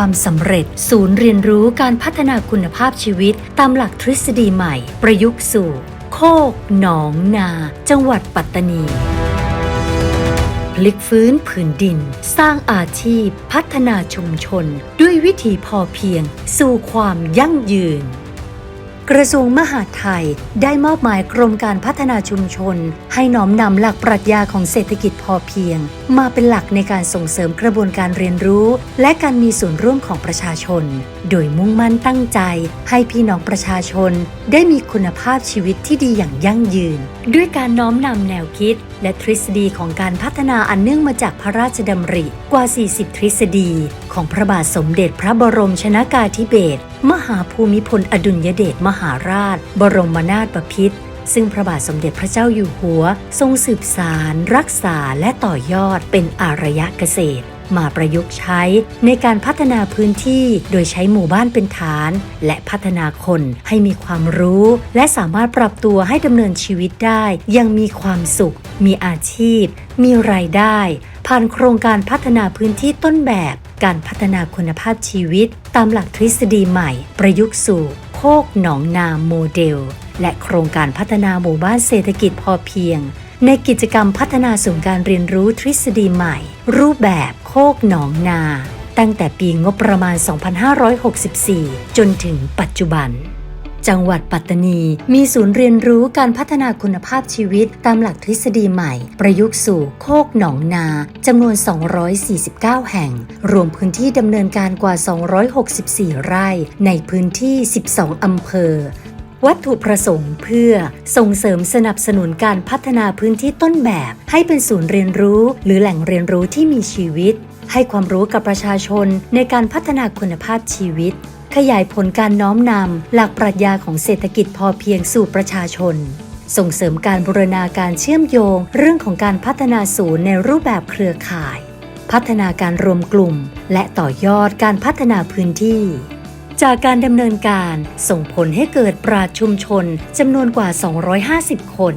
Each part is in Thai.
ความสำเร็จ ศูนย์เรียนรู้การพัฒนาคุณภาพชีวิต ตามหลักทฤษฎีใหม่ ประยุกต์สู่ โคกหนองนา จังหวัดปัตตานี พลิกฟื้นผืนดิน สร้างอาชีพ พัฒนาชุมชน ด้วยวิถีพอเพียง สู่ความยั่งยืน กระทรวงมหาดไทยได้มอบหมายกรมการพัฒนาชุมชน ให้น้อมนำหลักปรัชญาของเศรษฐกิจพอเพียง มาเป็นหลักในการส่งเสริมกระบวนการเรียนรู้ และการมีส่วนร่วมของประชาชน โดยมุ่งมั่นตั้งใจ ให้พี่น้องประชาชน ได้มีคุณภาพชีวิตที่ดีอย่างยั่งยืน ด้วยการน้อมนำแนวคิด และทฤษฎีของการพัฒนาอันเนื่องมาจากพระราชดำริกว่า 40 ทฤษฎี ของพระบาทสมเด็จพระบรมชนากาธิเบศรมหาภูมิพลอดุลยเดชมหาหาราช บรมนาถบพิตรซึ่งพระบาทสมเด็จพระเจ้าอยู่หัว ทรงสืบสาร รักษาและต่อยอดเป็นอารยะเกษตร มาประยุกต์ใช้ในการพัฒนาพื้นที่โดยใช้หมู่บ้านเป็นฐาน และพัฒนาคนให้มีความรู้ และสามารถปรับตัวให้ดำเนินชีวิตได้ ยังมีความสุข มีอาชีพ มีรายได้ ผ่านโครงการพัฒนาพื้นที่ต้นแบบ การพัฒนาคุณภาพชีวิต ตามหลักทฤษฎีใหม่ ประยุกต์สู่ โคกหนองนาโมเดล และโครงการพัฒนาหมู่บ้านเศรษฐกิจพอเพียง ในกิจกรรมพัฒนาศูนย์การเรียนรู้ทฤษฎีใหม่ รูปแบบโคกหนองนา ตั้งแต่ปีงบประมาณ 2564 จนถึงปัจจุบัน จังหวัดปัตตานี มีศูนย์เรียนรู้การพัฒนาคุณภาพชีวิตตามหลักทฤษฎีใหม่ ประยุกต์สู่โคกหนองนาจำนวน 249 แห่ง รวมพื้นที่ดำเนินการกว่า 264 ไร่ในพื้นที่ 12 อำเภอวัตถุประสงค์เพื่อส่งเสริมสนับสนุนการพัฒนาพื้นที่ต้นแบบ ให้เป็นศูนย์เรียนรู้ หรือแหล่งเรียนรู้ที่มีชีวิต ให้ความรู้กับประชาชนในการพัฒนาคุณภาพชีวิต ขยายผลการน้อมนำหลักปรัชญาของเศรษฐกิจพอเพียงสู่ประชาชน ส่งเสริมการบูรณาการเชื่อมโยง เรื่องของการพัฒนาศูนย์ในรูปแบบเครือข่าย พัฒนาการรวมกลุ่ม และต่อยอดการพัฒนาพื้นที่จากการดำเนินการส่งผลให้เกิดปราชชุมชนจำนวนกว่า 250 คน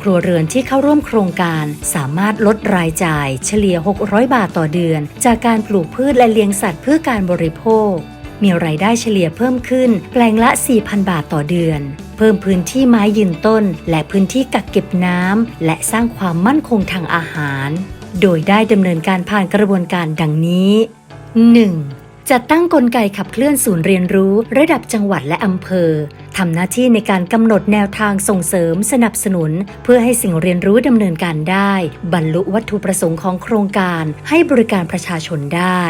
ครัวเรือนที่เข้าร่วมโครงการสามารถลดรายจ่ายเฉลี่ย 600 บาทต่อเดือน จากการปลูกพืชและเลี้ยงสัตว์เพื่อการบริโภค มีรายได้เฉลี่ยเพิ่มขึ้น แปลงละ 4,000 บาทต่อเดือน เพิ่มพื้นที่ไม้ยืนต้น และพื้นที่กักเก็บน้ำและสร้างความมั่นคงทางอาหาร โดยได้ดำเนินการผ่านกระบวนการดังนี้ 1. จัดตั้งกลไกขับเคลื่อนศูนย์เรียนรู้ระดับจังหวัดและอำเภอ ทำหน้าที่ในการกำหนดแนวทางส่งเสริมสนับสนุน เพื่อให้สิ่งเรียนรู้ดำเนินการได้ บรรลุวัตถุประสงค์ของโครงการให้บริการประชาชนได้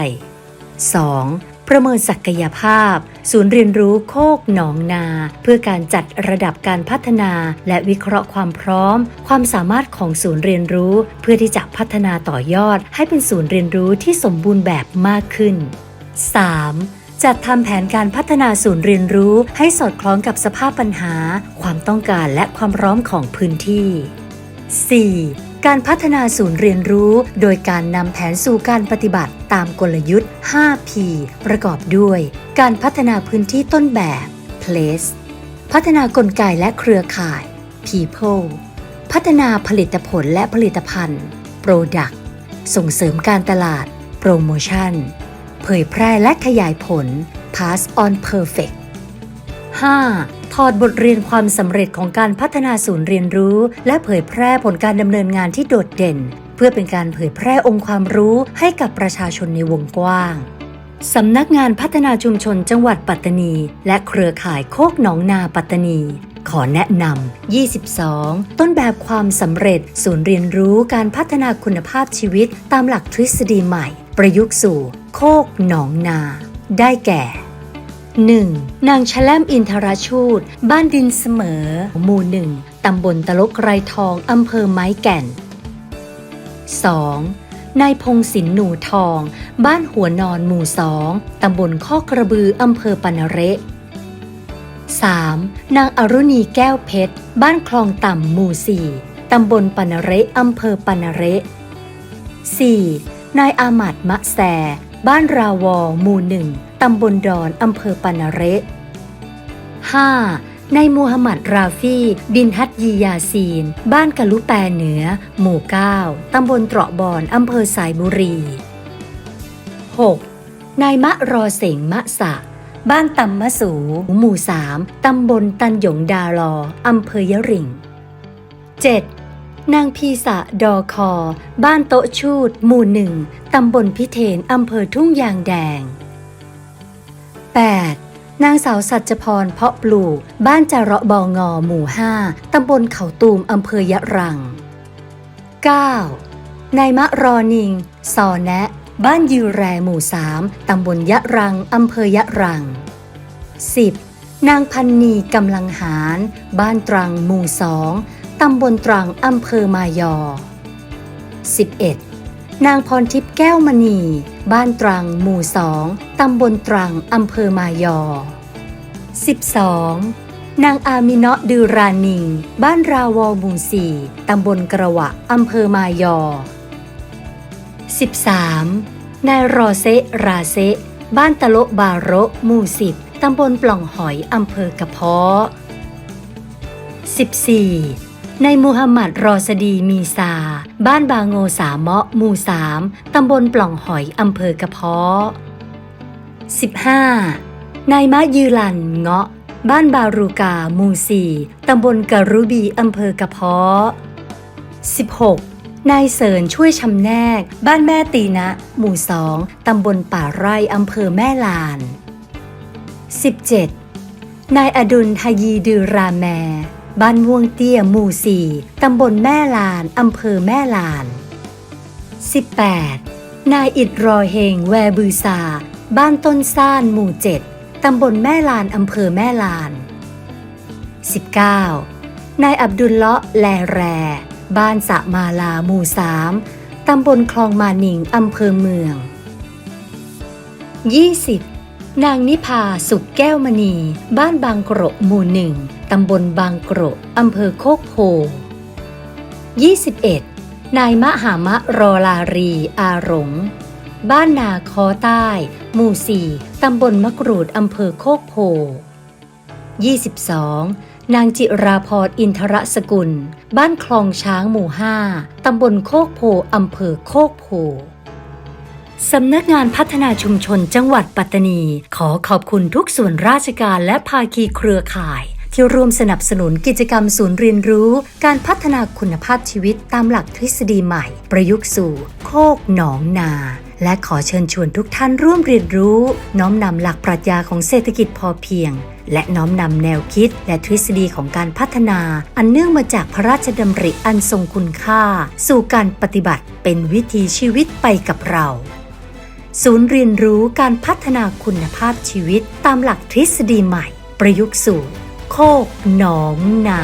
2. ประเมินศักยภาพ ศูนย์เรียนรู้โคกหนองนา เพื่อการจัดระดับการพัฒนา และวิเคราะห์ความพร้อม ความสามารถของศูนย์เรียนรู้ เพื่อที่จะพัฒนาต่อยอด ให้เป็นศูนย์เรียนรู้ที่สมบูรณ์แบบมากขึ้น 3. จัดทำแผนการพัฒนาศูนย์เรียนรู้ให้สอดคล้องกับสภาพปัญหา ความต้องการและความพร้อมของพื้นที่ 4. การพัฒนาศูนย์เรียนรู้ โดยการนำแผนสู่การปฏิบัติตามกลยุทธ์ 5P ประกอบด้วย การพัฒนาพื้นที่ต้นแบบ Place พัฒนากลไกและเครือข่าย People พัฒนาผลิตผลและผลิตภัณฑ์ Product ส่งเสริมการตลาด Promotion เผยแพร่และขยายผล Pass on Perfect 5. ถอดบทเรียนความสำเร็จของการพัฒนาศูนย์เรียนรู้ และเผยแพร่ผลการดำเนินงานที่โดดเด่น เพื่อเป็นการเผยแพร่องค์ความรู้ให้กับประชาชนในวงกว้างสำนักงานพัฒนาชุมชนจังหวัดปัตตานี และเครือข่ายโคกหนองนาปัตตานี ขอแนะนำ 22 ต้นแบบความสำเร็จศูนย์เรียนรู้การพัฒนาคุณภาพชีวิตตามหลักทฤษฎีใหม่ ประยุกต์สู่ โคกหนองนา ได้แก่ 1. นางชแลมอินทรชูดบ้านดินเสมอ หมู่หนึ่งตำบลตะลกไรทองอำเภอไม้แก่น 2. นายพงศินหนูทอง บ้านหัวนอนหมู่สองตำบลข้อกระบืออำเภอปนเระ 3. นางอรุณีแก้วเพชร บ้านคลองต่ำหมู่สี่ตำบลปนเระอำเภอปนเระ 4. นายอามัดมะแส บ้านราวอหมู่หนึ่งตำบลดอนอำเภอปานาเระ 5. นายมูฮัมหมัดราฟีบินฮัตยียาซีน บ้านกะลุแปเหนือ หมู่ 9 ตำบลเตราะบอนอำเภอสายบุรี 6. นายมะรอเสงมะสะ บ้านตำมะสู หมู่สามตำบลตันหยงดารออำเภอยะริง 7. นางพีสะดอคอ บ้านโต๊ะชูด หมู่หนึ่ง ตำบลพิเทน อำเภอทุ่งยางแดง 8. นางสาวสัจพรเพาะปลูก บ้านจาระบองอ หมู่ห้าตำบลเขาตูม อำเภอยะรัง 9. นายมะรอนิงซอแนะ บ้านยูแรหมู่สามตำบลยะรัง อำเภอยะรัง 10. นางพันนีกำลังหาร บ้านตรังหมู่สอง ตำบลตรังอำเภอมายอ 11. นางพรทิพย์แก้วมณี บ้านตรังหมู่สองตำบลตรังอำเภอมายอ 12. นางอามิเนาะดือรานิง บ้านราวอหมู่สี่ตำบลกระวะอำเภอมายอ 13. นายรอเซราเซบ้านตะโลบาโระหมู่สิบตำบลปล่องหอยอำเภอกระเพาะ 14. นายมูฮัมหมัดรอสดีมีซา บ้านบางโงสาเมาะหมู่สามตำบลปล่องหอยอำเภอกระเพาะ 15. นายมะยืลันเงาะ บ้านบารูกาหมู่สี่ตำบลกะรุบีอำเภอกระเพาะ 16. นายเสริญช่วยชำแนก บ้านแม่ตีนะ หมู่สองตำบลป่าไร่อำเภอแม่ลาน 17. นายอดุลทยีดือราแม บ้านม่วงเตี้ยหมู่สี่ตำบลแม่ลาน อำเภอแม่ลาน 18. นายอิดรอเฮงแวบือซา บ้านต้นซ่านหมู่เจ็ดตำบลแม่ลาน อำเภอแม่ลาน 19. นายอับดุลเลาะแลแร บ้านสะมาลาหมู่สามตำบลคลองมานิง อำเภอเมือง 20. นางนิพาสุขแก้วมณี บ้านบางกระหมู่หนึ่งตำบลบางกระอำเภอโคกโพ 21. นายมหามะรอลารีอาหลงบ้านนาคอใต้ หมู่สี่ตำบลมะกรูดอำเภอโคกโพ 22. นางจิราพรอินทรสกุล บ้านคลองช้างหมู่ห้าตำบลโคกโพอำเภอโคกโพ สำนักงานพัฒนาชุมชนจังหวัดปัตตานี ขอขอบคุณทุกส่วนราชการและภาคีเครือข่าย ที่ร่วมสนับสนุนกิจกรรมศูนย์เรียนรู้ การพัฒนาคุณภาพชีวิตตามหลักทฤษฎีใหม่ ประยุกต์สู่ โคกหนองนา และขอเชิญชวนทุกท่านร่วมเรียนรู้ น้อมนำหลักปรัชญาของเศรษฐกิจพอเพียง และน้อมนำแนวคิด และทฤษฎีของการพัฒนา อันเนื่องมาจากพระราชดำริอันทรงคุณค่า สู่การปฏิบัติเป็นวิถีชีวิตไปกับเรา ศูนย์เรียนรู้การพัฒนาคุณภาพชีวิตตามหลักทฤษฎีใหม่ ประยุกต์สู่โคกหนองนา